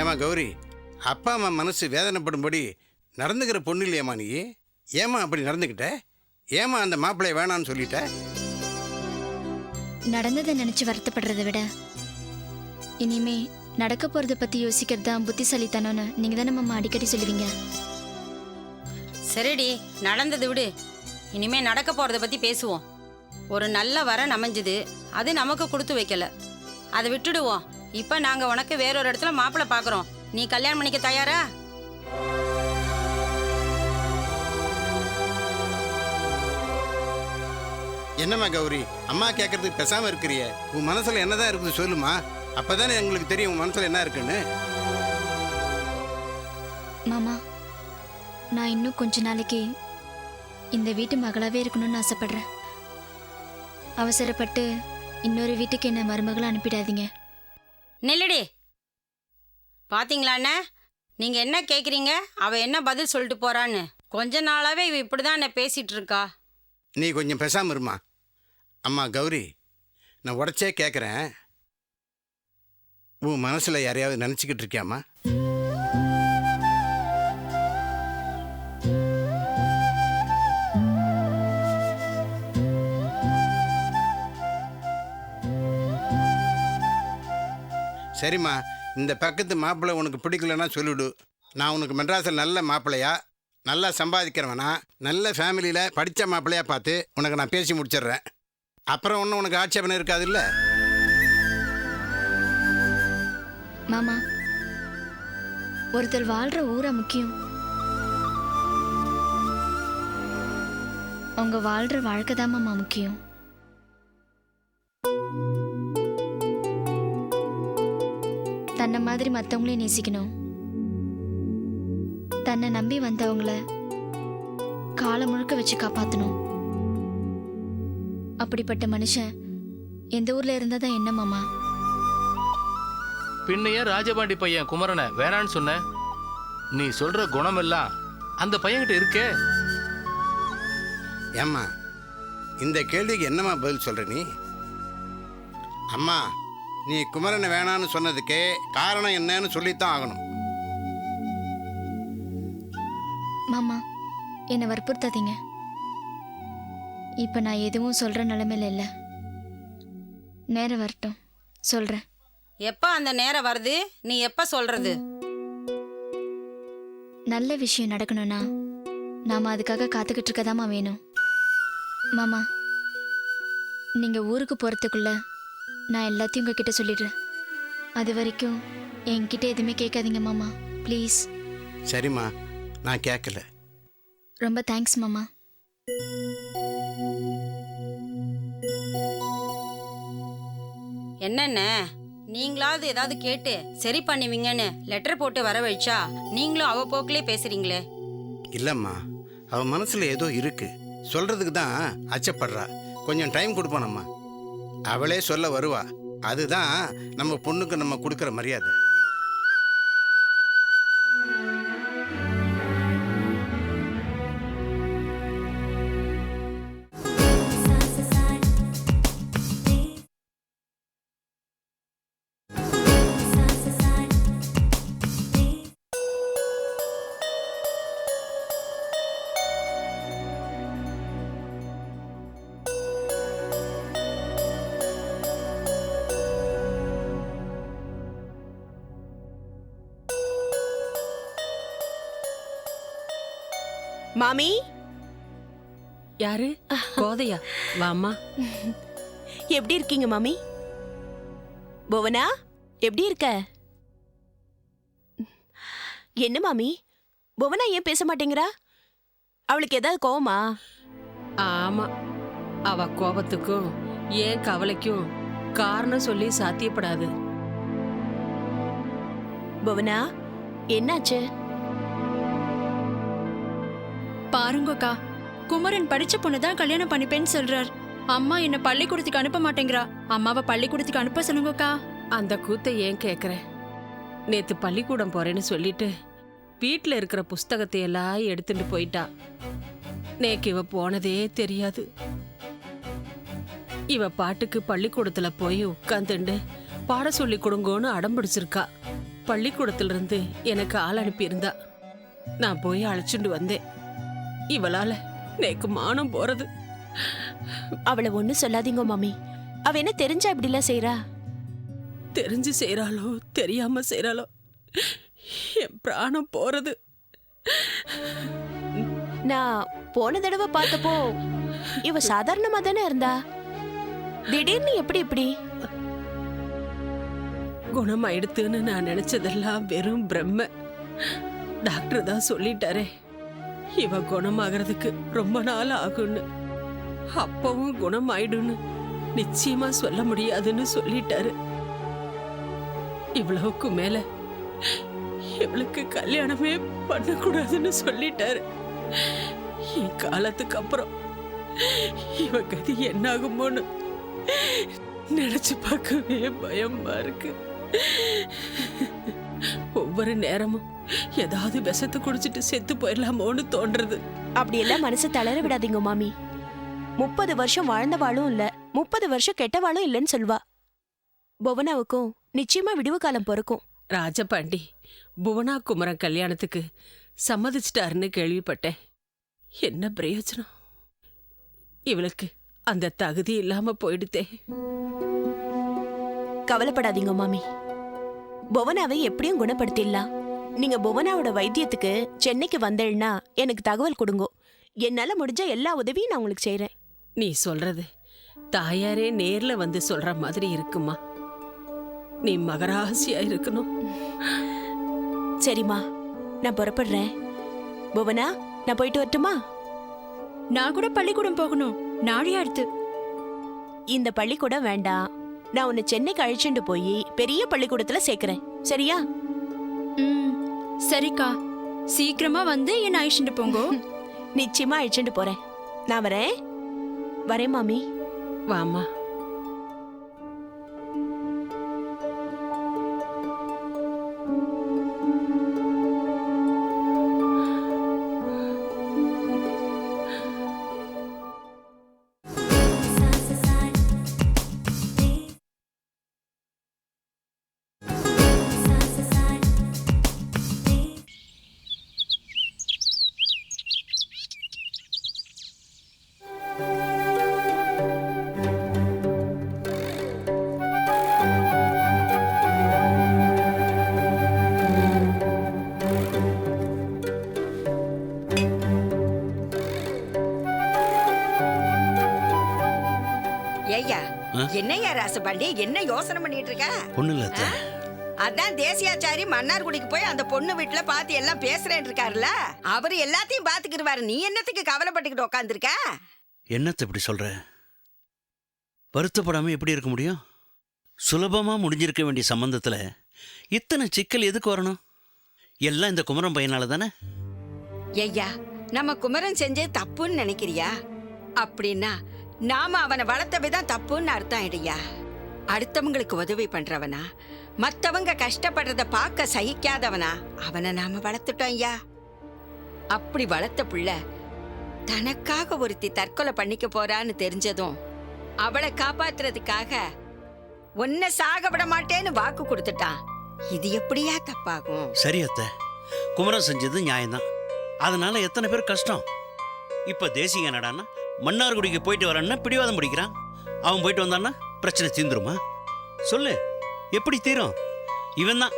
ஏமா கௌரி அப்பா அம்மா மனசு வேதனைப்படும்படி நடந்துக்கிற பொண்ணு இல்லையாம்மா நீ? ஏமா அப்படி நடந்துக்கிட்ட? ஏமா அந்த மாப்பிள்ளைய வேணான்னு சொல்லிட்ட? நடந்ததை நினைச்சு வருத்தப்படுறதை விட இனிமே நடக்க போறத பத்தி யோசிக்கிறது தான் புத்திசாலித்தனம்னு நீங்க தானே மாமா அடிக்கடி சொல்லுவீங்க. சரிடி நடந்தது விடு. இனிமே நடக்க போறத பத்தி பேசுவோம். ஒரு நல்ல வரன் அமைஞ்சது அது நமக்கு கொடுத்து வைக்கல. அதை விட்டுடுவோம். இப்ப நாங்க உனக்கு வேறொரு இடத்துல மாப்பிள்ளை பாக்குறோம். நீ கல்யாணம் பண்ணிக்க தயாரா? என்னம்மா கௌரி? அம்மா கேட்கறதுக்கு பேசாம இருக்கிறிய. உன் மனசுல என்னதான் இருக்குது சொல்லுமா? அப்பதானே எங்களுக்கு தெரியும் உன் மனசுல என்ன இருக்குன்னு. மாமா நான் இன்னும் கொஞ்ச நாளைக்கு இந்த வீட்டு மகளாவே இருக்கணும்னு ஆசைப்படுறேன். அவசரப்பட்டு இன்னொரு வீட்டுக்கு என்ன மருமகளை அனுப்பிடாதீங்க. நில்லுடி. பாத்தீங்களா அண்ணே நீங்க என்ன கேக்குறீங்க? அவ என்ன பதில் சொல்லிட்டு போறான்னு? கொஞ்ச நாளாவே இவ இப்படிதான் என்ன பேசிட்டு இருக்கா. நீ கொஞ்சம் பேசாமல் இருமா. அம்மா கௌரி நான் உடச்சே கேட்குறேன் உன் மனசில் யாரையாவது நினச்சிக்கிட்டு இருக்கியாம்மா? சரிம்மா இந்த பக்கத்து மாப்பிள்ளை உனக்கு பிடிக்கலன்னா சொல்லிவிடு. நான் உனக்கு மெட்ராஸில் நல்ல மாப்பிள்ளையா நல்லா சம்பாதிக்கிறவனா நல்ல ஃபேமிலியில் படித்த மாப்பிள்ளையாக பார்த்து உனக்கு நான் பேசி முடிச்சிடுறேன். அப்புறம் ஒன்றும் உனக்கு ஆட்சேபனை இருக்காது இல்லை மாமா ஒருத்தர் வாழ்கிற ஊரை முக்கியம். அவங்க வாழ்கிற வாழ்க்கை தான் மாமா முக்கியம். தன்னை மாதிரி மற்றவங்களையும் நேசிக்கணும். தன்னை நம்பி வந்தவங்கள காலம் முழுக்க வச்சு காப்பாற்றணும் அப்படிப்பட்ட மனுஷன் எந்த ஊர்ல இருந்தா தான் என்ன மாமா? பின்னைய ராஜபாண்டி பையன் குமரனை வேணான்னு சொன்ன. நீ சொல்ற குணம் எல்லாம் அந்த பையன்கிட்ட இருக்கே. ஏம்மா இந்த கேள்விக்கு என்னம்மா பதில் சொல்ற நீ? அம்மா நீ குமரனை வேணான்னு சொன்னதுக்கே காரணம் என்னன்னு சொல்லித்தான் ஆகணும். மாமா என்னை வற்புறுத்தாதீங்க. இப்போ நான் எதுவும் சொல்கிற நிலமையில இல்லை. நேரம் வரட்டும். சொல்கிறேன் எப்ப அந்த நேரம் வருது? நீ எப்ப சொல்றது? நல்ல விஷயம் நடக்கணும்னா நாம் அதுக்காக காத்துக்கிட்டு இருக்கதாம்மா வேணும். மாமா நீங்கள் ஊருக்கு போகிறதுக்குள்ள நான் எல்லாத்தையும் உங்ககிட்ட சொல்லிடுறேன். அது வரைக்கும் என்கிட்ட எதுவுமே கேட்காதீங்க மாமா. ப்ளீஸ் சரிம்மா நான் கேட்கல. ரொம்ப தேங்க்ஸ் மாமா. என்னென்ன? நீங்களாவது ஏதாவது கேட்டு சரி பண்ணுவீங்கன்னு லெட்டர் போட்டு வர வச்சா நீங்களும் அவ போக்கிலே பேசுறீங்களே. இல்லைம்மா அவன் மனசில் ஏதோ இருக்கு. சொல்றதுக்கு தான் அச்சப்படுறா. கொஞ்சம் டைம் கொடுப்போம் நம்ம. அவளே சொல்ல வருவா. அதுதான் நம்ம பொண்ணுக்கு நம்ம கொடுக்குற மரியாதை. மாமி? யாரு? கோதையா? வாம்மா எப்படி இருக்கீங்க மாமி? புவனா எப்படி இருக்க? என்ன மாமி? புவனா ஏன் பேச மாட்டேங்கிறா? அவளுக்கு ஏதாவது கோவமா? ஆமா. அவ கோபத்துக்கும் ஏன் கவலைக்கும் காரணம் சொல்லி சாத்தியப்படாது. புவனா என்னாச்சு? பாருங்கக்கா. குமரன் படிச்ச பொண்ணு தான் கல்யாணம் பண்ணிப்பேன்னு சொல்றார். அம்மா என்ன பள்ளிக்கூடத்துக்கு அனுப்ப மாட்டேங்கிறா. அம்மாவை பள்ளிக்கூடத்துக்கு அனுப்ப சொல்லுங்கக்கா. அந்த கூத்தை ஏன் கேட்குறேன் நேத்து பள்ளிக்கூடம் போறேன்னு சொல்லிட்டு வீட்டில் இருக்கிற புஸ்தகத்தை எல்லாம் எடுத்துட்டு போயிட்டா. நேக்கு இவ போனதே தெரியாது. இவ பாட்டுக்கு பள்ளிக்கூடத்துல போய் உட்காந்துண்டு பாட சொல்லி கொடுங்கோன்னு அடம் பிடிச்சிருக்கா. பள்ளிக்கூடத்திலிருந்து எனக்கு ஆள் அனுப்பியிருந்தா. நான் போய் அழைச்சிட்டு வந்தேன். இவளால நேக்கு மானம் போறது. அவளை ஒண்ணும் சொல்லாதீங்க மாமி. அவ என்ன தெரிஞ்சா இப்படிலாம் செய்றா? தெரிஞ்சு செய்றாளோ தெரியாம செய்றாளோ என் பிராணம் போறது. நான் போன தடவை பார்த்தப்போ இவ சாதாரணமா தானே இருந்தா? திடீர்னு எப்படி இப்படி? குணமாயிடுத்துன்னு நான் நினைச்சதெல்லாம் வெறும் பிரம்ம. டாக்டர் தான் சொல்லிட்டாரே. இவ குணமாகறதுக்கு ரொம்ப நாள் ஆகும்னு. அப்பவும் குணமாயிடும்னு நிச்சயமா சொல்ல முடியாதுன்னு சொல்லிட்டாரு. இவ்வளவுக்கு மேல இவளுக்கு கல்யாணமே பண்ணக்கூடாதுன்னு சொல்லிட்டாரு. என் காலத்துக்கு அப்புறம் இவ கதி என்னாகுமோன்னு நினைச்சு பார்க்கவே பயமா இருக்கு. ஒவ்வொரு நேரமும் ஏதாவது விஷத்தை குடிச்சிட்டு செத்து போயிடலாமோன்னு தோன்றது அப்படியெல்லாம் மனசு தளர விடாதீங்க மாமி. முப்பது வருஷம் வாழ்ந்தவாளும் இல்ல. முப்பது வருஷம் கெட்டவாளும் இல்லைன்னு சொல்வா. புவனாவுக்கும் நிச்சயமா விடுவு காலம் பிறக்கும். ராஜபாண்டி புவனா குமரன் கல்யாணத்துக்கு சம்மதிச்சிட்டாருன்னு கேள்விப்பட்டேன். என்ன பிரயோஜனம்? இவளுக்கு அந்த தகுதி இல்லாம போயிடுதே கவலைப்படாதீங்க மாமி. புவனாவை எப்படியும் குணப்படுத்திடலாம். நீங்க புவனாவோட வைத்தியத்துக்கு சென்னைக்கு வந்தேன்னா எனக்கு தகவல் கொடுங்கோ. என்னால முடிஞ்ச எல்லா உதவியும் நான் உங்களுக்கு செய்றேன். நீ சொல்றது தாயாரே நேர்ல வந்து சொல்ற மாதிரி இருக்குமா? நீ மகராசியா இருக்கணும். சரிம்மா நான் புறப்படுறேன். புவனா நான் போயிட்டு வரட்டுமா? நான் கூட பள்ளிக்கூடம் போகணும். நாளையா அடுத்து. இந்த பள்ளிக்கூடம் வேண்டாம். நான் உன்னை சென்னைக்கு அழைச்சிட்டு போய் பெரிய பள்ளிக்கூடத்துல சேர்க்கிறேன். சரியா? ம் சரிக்கா. சீக்கிரமா வந்து என்ன அழிச்சுட்டு போங்கோ. நிச்சயமா அழைச்சிட்டு போறேன். நான் வரேன். வரேன் மாமி. வாமா என்னய்யா ராசபாண்டி? என்ன யோசனை பண்ணிட்டு இருக்க ஒன்றும் இல்லை அதான் தேசியாச்சாரி மன்னார்குடிக்கு போய் அந்த பொண்ணு வீட்டுல பார்த்து எல்லாம் பேசுறேன் இருக்காருல்ல அவரு எல்லாத்தையும் பாத்துக்கிடுவாரு நீ என்னத்துக்கு கவலைப்பட்டுக்கிட்டு உட்காந்துருக்க என்னத்தை இப்படி சொல்ற? வருத்தப்படாமல் எப்படி இருக்க முடியும்? சுலபமாக முடிஞ்சிருக்க வேண்டிய சம்பந்தத்தில் இத்தனை சிக்கல் எதுக்கு வரணும்? எல்லாம் இந்த குமரன் பையனால தானே? ஐயா நம்ம குமரன் செஞ்சே தப்புன்னு நினைக்கிறியா? அப்படின்னா நாம அவனை வளர்த்த தப்புன்னு அர்த்தம் இடையா அடுத்தவங்களுக்கு உதவி பண்றவனா? மத்தவங்க கஷ்டப்படுறத பார்க்க சகிக்காதவனா? அவனை நாம வளர்த்துட்டோம் ஐயா. அப்படி வளர்த்த புள்ள தனக்காக ஒருத்தி தற்கொலை பண்ணிக்க போறான்னு தெரிஞ்சதும் அவளை காப்பாத்துறதுக்காக உன்னை சாக விட மாட்டேன்னு வாக்கு கொடுத்துட்டான். இது எப்படியா தப்பாகும்? சரி அத்தை. குமரன் செஞ்சது நியாயம்தான். அதனால எத்தனை பேர் கஷ்டம்? இப்போ தேசிக நடான்னா மன்னார்குடிக்கு போயிட்டு வரேன்னா பிடிவாதம் பிடிக்கிறான். அவன் போயிட்டு வந்தான்னா பிரச்சனை தீந்துருமா? சொல்லு எப்படி தீரும்? இவன் தான்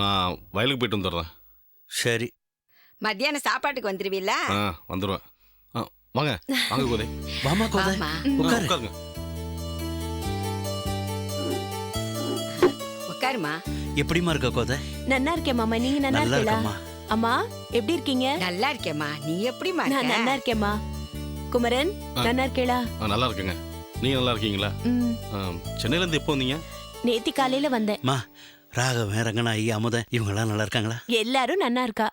நான் வயலுக்கு போயிட்டு வந்துடுறேன். சரி. மத்தியானம் சாப்பாட்டுக்கு வந்துருவீல்ல? ஆ வந்துடுவேன் ஆ வாங்க வாங்க கோதை. வாமா கோதை ஆமா. உட்காரு. உட்காருங்க. உட்காருமா? எப்படிமா இருக்க கோதை? நன்னா இருக்கேன் மாமா. நீங்க நல்லா நல்லா இருக்கீங்களா? இருக்கம்மா. அம்மா எப்படி இருக்கீங்க? நல்லா இருக்கேம்மா. நீ எப்படிமா நான் இருக்க? நல்லா இருக்கேம்மா. குமரன். நல்லா இருக்கேளா? நல்லா இருக்கேங்க. நீங்க நல்லா இருக்கீங்களா? ம். ஆ, சென்னையிலேருந்து எப்போ வந்தீங்க? நேத்தி காலையில வந்தேன். மா ராகவன் ரங்கநாயகி அமுதன் இவங்கெல்லாம் நல்லா இருக்காங்களா? எல்லாரும் நன்னா இருக்கா?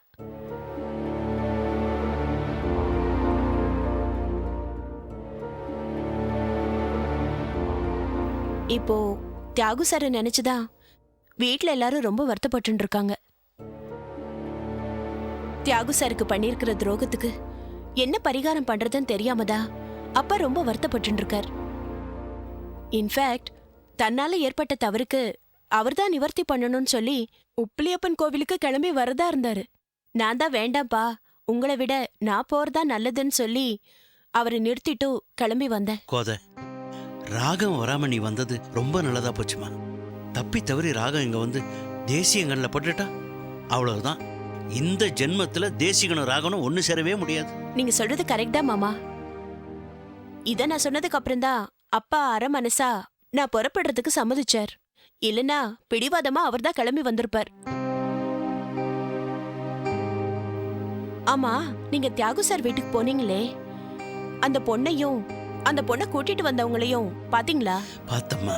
இப்போ தியாகு சாரை நினைச்சுதான் வீட்ல எல்லாரும் ரொம்ப வருத்தப்பட்டு இருக்காங்க தியாகு சாருக்கு பண்ணியிருக்கிற துரோகத்துக்கு என்ன பரிகாரம் பண்றதுன்னு தெரியாமதா? அப்பா ரொம்ப வருத்தப்பட்டு இருக்கார் இன்ஃபேக்ட் தன்னால ஏற்பட்ட தவறுக்கு அவர்தான் நிவர்த்தி பண்ணணும்னு சொல்லி உப்பிலியப்பன் கோவிலுக்கு கிளம்பி வரதா இருந்தாரு. நான் தான் வேண்டாம்ப்பா உங்களை விட நான் போறதா நல்லதுன்னு சொல்லி அவரை நிறுத்திட்டு கிளம்பி வந்தேன். கோதை ராகம் வராம நீ வந்தது ரொம்ப நல்லதா போச்சுமா. தப்பி தவறி ராகம் இங்க வந்து தேசியங்கள்ல பட்டுட்டா? அவ்வளவுதான். இந்த ஜென்மத்துல தேசிகனும் ராகனும் ஒண்ணு சேரவே முடியாது. நீங்க சொல்றது கரெக்டா மாமா. இத நான் சொன்னதுக்கு அப்புறம்தான் அப்பா அரை மனசா நான் புறப்படுறதுக்கு சம்மதிச்சார். இல்லனா பிடிவாதமா அவர்தான் கிளம்பி வந்திருப்பார். ஆமா நீங்க தியாகு சார் வீட்டுக்கு போனீங்களே. அந்த பொண்ணையும் அந்த பொண்ணை கூட்டிட்டு வந்தவங்களையும் பாத்தீங்களா? பார்த்தம்மா.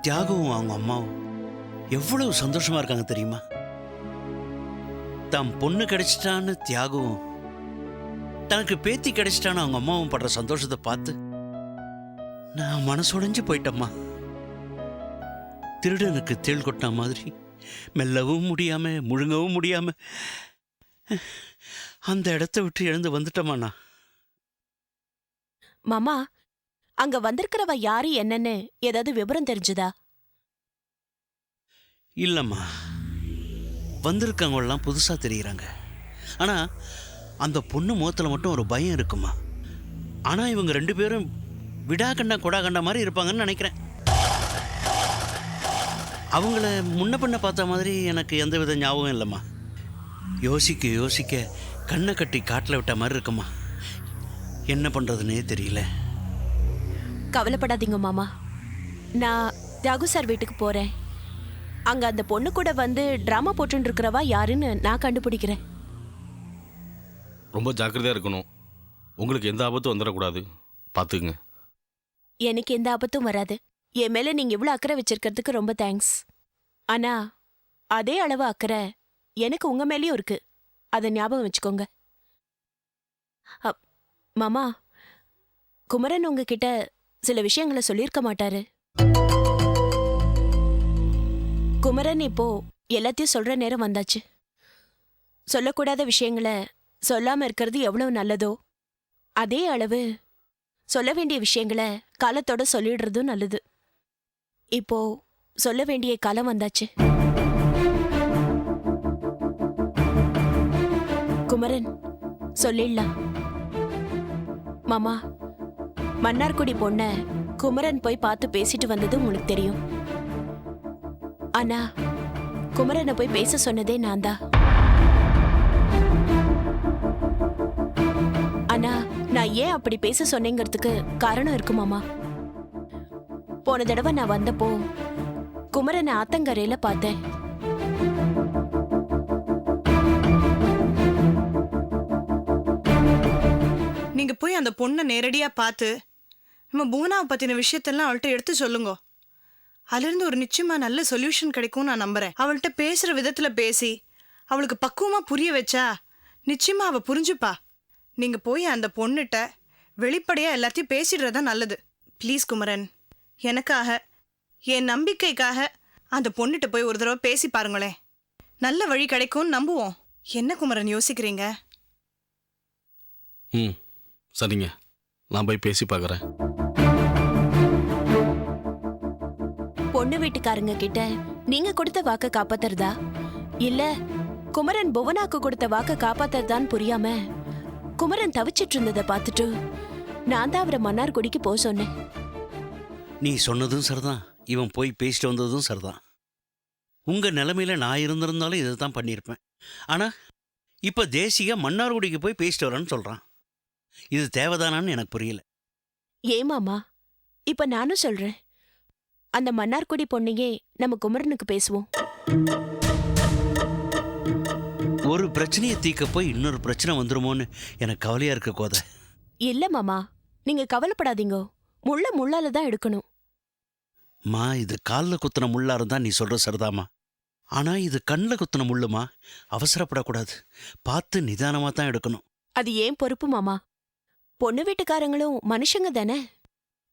தியாகவும் அவங்க அம்மாவும். எவ்வளவு சந்தோஷமா இருக்காங்க தெரியுமா? தம் பொண்ணு கிடைச்சிட்டான்னு தியாகவும் தனக்கு பேத்தி கிடைச்சிட்டான்னு அவங்க அம்மாவும் படுற சந்தோஷத்தை பார்த்து நான் மனசுடைஞ்சு போயிட்டம்மா. திருடனுக்கு தேள் கொட்டின மாதிரி மெல்லவும் முடியாம முழுங்கவும் முடியாம அந்த இடத்த விட்டு எழுந்து வந்துட்டோமாண்ணா மாமா அங்க வந்திருக்கிறவ யாரு என்னன்னு ஏதாவது விவரம் தெரிஞ்சுதா? இல்லைம்மா. வந்திருக்கவங்களாம் புதுசாக தெரிகிறாங்க ஆனால் அந்த பொண்ணு முகத்தில் மட்டும் ஒரு பயம் இருக்குமா ஆனால் இவங்க ரெண்டு பேரும் விடாகண்டா கொடாகண்டா மாதிரி இருப்பாங்கன்னு நினைக்கிறேன். அவங்கள முன்ன பின்ன பார்த்த மாதிரி எனக்கு எந்த வித ஞாபகம் இல்லைம்மா. யோசிக்க யோசிக்க கண்ணை கட்டி காட்டில் விட்ட மாதிரி இருக்குமா என்ன பண்ணுறதுனே தெரியல. கவலைப்படாதீங்க மாமா. நான் தியாகு சார் வீட்டுக்கு போகிறேன் அங்க அந்த பொண்ணு கூட வந்து டிராமா போட்டுட்டு இருக்கிறவா யாருன்னு நான் கண்டுபிடிக்கிறேன். ரொம்ப ஜாக்கிரதையாக இருக்கணும். உங்களுக்கு எந்த ஆபத்தும் வந்துடக்கூடாது. பார்த்துக்குங்க. எனக்கு எந்த ஆபத்தும் வராது. என் மேல நீங்க இவ்வளவு அக்கறை வச்சிருக்கிறதுக்கு ரொம்ப தேங்க்ஸ் ஆனா அதே அளவு அக்கறை எனக்கு உங்க மேலயும் இருக்கு. அதை ஞாபகம் வச்சுக்கோங்க. அப், மாமா குமரன் உங்ககிட்ட சில விஷயங்களை சொல்லியிருக்க மாட்டாரு. குமரன் இப்போ எல்லாத்தையும் சொல்ற நேரம் வந்தாச்சு. சொல்லக்கூடாத விஷயங்களை சொல்லாம இருக்கிறது எவ்வளவு நல்லதோ அதே அளவு சொல்ல வேண்டிய விஷயங்களை காலத்தோட சொல்லிடுறதும் நல்லது. இப்போ சொல்ல வேண்டிய காலம் வந்தாச்சு. குமரன் சொல்லிடலாம். மாமா மன்னார்குடி பொண்ண குமரன் போய் பார்த்து பேசிட்டு வந்தது உங்களுக்கு தெரியும். ஆனா குமரனை போய் பேச சொன்னதே நான் தான் ஆனா நான் ஏன் அப்படி பேச சொன்னேங்கிறதுக்கு காரணம் இருக்கு மாமா. போன தடவை நான் வந்தப்போ குமரனை ஆத்தங்கரையில பார்த்தேன். நீங்க போய் அந்த பொண்ணை நேரடியா பார்த்து நம்ம பூனாவை பத்தின விஷயத்தெல்லாம் அவள்கிட்ட எடுத்து சொல்லுங்க. அதுலேருந்து ஒரு நிச்சயமா நல்ல சொல்யூஷன் கிடைக்கும் நான் நம்புறேன். அவள்கிட்ட பேசுற விதத்துல பேசி அவளுக்கு பக்குவமா புரிய வச்சா நிச்சயமா அவ புரிஞ்சுப்பா. நீங்க போய் அந்த பொண்ணுகிட்ட வெளிப்படையா எல்லாத்தையும் பேசிடுறதா நல்லது. ப்ளீஸ் குமரன். எனக்காக என் நம்பிக்கைக்காக அந்த பொண்ணுகிட்ட போய் ஒரு தடவை பேசி பாருங்களேன். நல்ல வழி கிடைக்கும்னு நம்புவோம். என்ன குமரன் யோசிக்கிறீங்க? ம் சரிங்க. நான் போய் பேசி பார்க்குறேன் பொண்ணு வீட்டுக்காரங்க கிட்ட நீங்க கொடுத்த வாக்க காப்பாத்துறதா? இல்ல குமரன் புவனாக்கு கொடுத்த வாக்க காப்பாத்துறதான்னு புரியாம குமரன் தவிச்சிட்டு இருந்ததை பார்த்துட்டு நான் தான் அவரை மன்னார்குடிக்கு போக சொன்னேன். நீ சொன்னதும் சரிதான். இவன் போய் பேசிட்டு வந்ததும் சரிதான். உங்க நிலைமையில நான் இருந்திருந்தாலும் இதை தான் பண்ணியிருப்பேன். ஆனா இப்ப தேசிக மன்னார்குடிக்கு போய் பேசிட்டு வரேன்னு சொல்றான். இது தேவைதானான்னு எனக்கு புரியல. ஏமாமா இப்ப நானும் சொல்றேன். அந்த மன்னார்குடி பொண்ணையே நம்ம குமரனுக்கு பேசுவோம். ஒரு பிரச்சனையை தீக்க போய் இன்னொரு பிரச்சனை வந்துருமோன்னு எனக்கு கவலையா இருக்க கோதை. இல்ல மாமா. நீங்க கவலைப்படாதீங்க. முள்ள முள்ளால தான் எடுக்கணும். மா இது காலில் குத்துன முள்ளா இருந்தா நீ சொல்ற சரிதாம்மா. ஆனா இது கண்ணில் குத்துன முள்ளுமா? அவசரப்படக்கூடாது. பார்த்து நிதானமா தான் எடுக்கணும். அது ஏன் பொறுப்பு மாமா? பொண்ணு வீட்டுக்காரங்களும் மனுஷங்க தானே?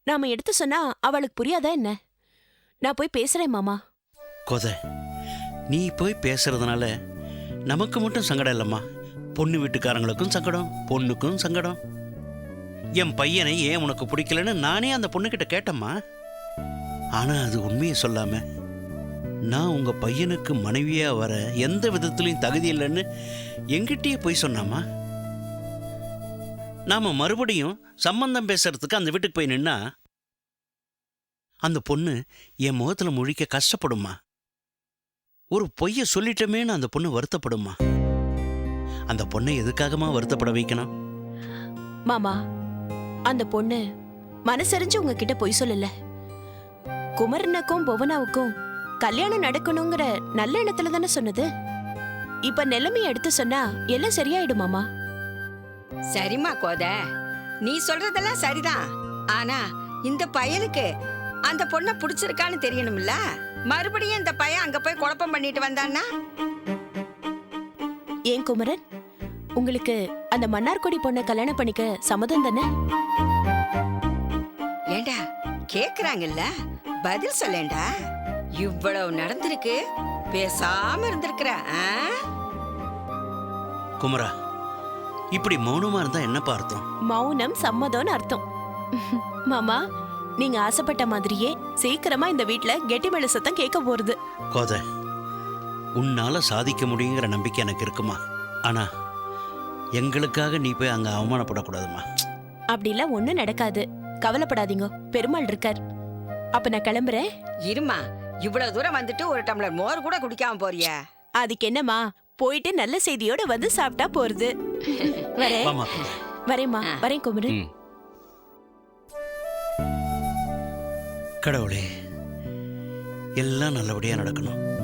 நாம எடுத்து சொன்னா அவளுக்கு புரியாதா என்ன? நான் போய் பேசுறேன் மாமா. கொதை நீ போய் பேசுறதுனால நமக்கு மட்டும் சங்கடம் இல்லைம்மா. பொண்ணு வீட்டுக்காரங்களுக்கும் சங்கடம் பொண்ணுக்கும் சங்கடம். என் பையனை ஏன் உனக்கு பிடிக்கலன்னு நானே அந்த பொண்ணுக்கிட்ட கேட்டம்மா. ஆனால் அது உண்மையை சொல்லாம நான் உங்கள் பையனுக்கு மனைவியாக வர எந்த விதத்துலையும் தகுதி இல்லைன்னு எங்கிட்டயே போய் சொன்னாமா நாம் மறுபடியும் சம்பந்தம் பேசுறதுக்கு அந்த வீட்டுக்கு போய் நின்னா அந்த பொண்ணு என் முகத்துல முழிக்க கஷ்டப்படுமா ஒரு பொய்ய சொல்லிட்டமேன்னு அந்த பொண்ணு வருத்தப்படுமா அந்த பொண்ணை எதுக்காகமா வருத்தப்பட வைக்கணும்? மாமா அந்த பொண்ணு மனசறிஞ்சு உங்ககிட்ட பொய் சொல்லல. குமரனுக்கும் புவனாவுக்கும் கல்யாணம் நடக்கணுங்கிற நல்ல எண்ணத்துல தானே சொன்னது? இப்ப நிலைமைய எடுத்து சொன்னா எல்லாம் சரியாயிடும் மாமா. சரிம்மா கோத. நீ சொல்றதெல்லாம் சரிதான். ஆனா இந்த பையனுக்கு அந்த பொண்ணை பிடிச்சிருக்கான்னு தெரியணும்ல? மறுபடியும் இந்த பையன் அங்க போய் குழப்பம் பண்ணிட்டு வந்தான்னா? ஏன் குமரன்? உங்களுக்கு அந்த மன்னார்குடி பொண்ணை கல்யாணம் பண்ணிக்க சம்மதம் தானே? ஏண்டா கேக்குறாங்கல்ல? பதில் சொல்லேண்டா? இவ்வளவு நடந்திருக்கு பேசாம இருந்திருக்கிற ஆ? குமரா இப்படி மௌனமா இருந்தா என்னப்பா அர்த்தம்? மௌனம் சம்மதம்னு அர்த்தம். மாமா நீங்க ஆசைப்பட்ட மாதிரியே சீக்கிரமா இந்த வீட்ல கெட்டி மேல சத்தம் கேட்க போறது. கோத உன்னால சாதிக்க முடியுங்கிற நம்பிக்கை எனக்கு இருக்குமா? ஆனா எங்களுக்காக நீ போய் அங்க அவமானப்படக்கூடாதுமா? அப்படிலாம் ஒண்ணும் நடக்காது. கவலைப்படாதீங்க. பெருமாள் இருக்கார். அப்ப நான் கிளம்புறேன். இருமா இவ்வளவு தூரம் வந்துட்டு ஒரு டம்ளர் மோர் கூட குடிக்காம போறிய? அதுக்கு என்னம்மா? போயிட்டு நல்ல செய்தியோட வந்து சாப்பிட்டா போறது. வரேன். வரேம்மா. வரேன் குமரன் கடவுளே எல்லாம் நல்லபடியா நடக்கணும்.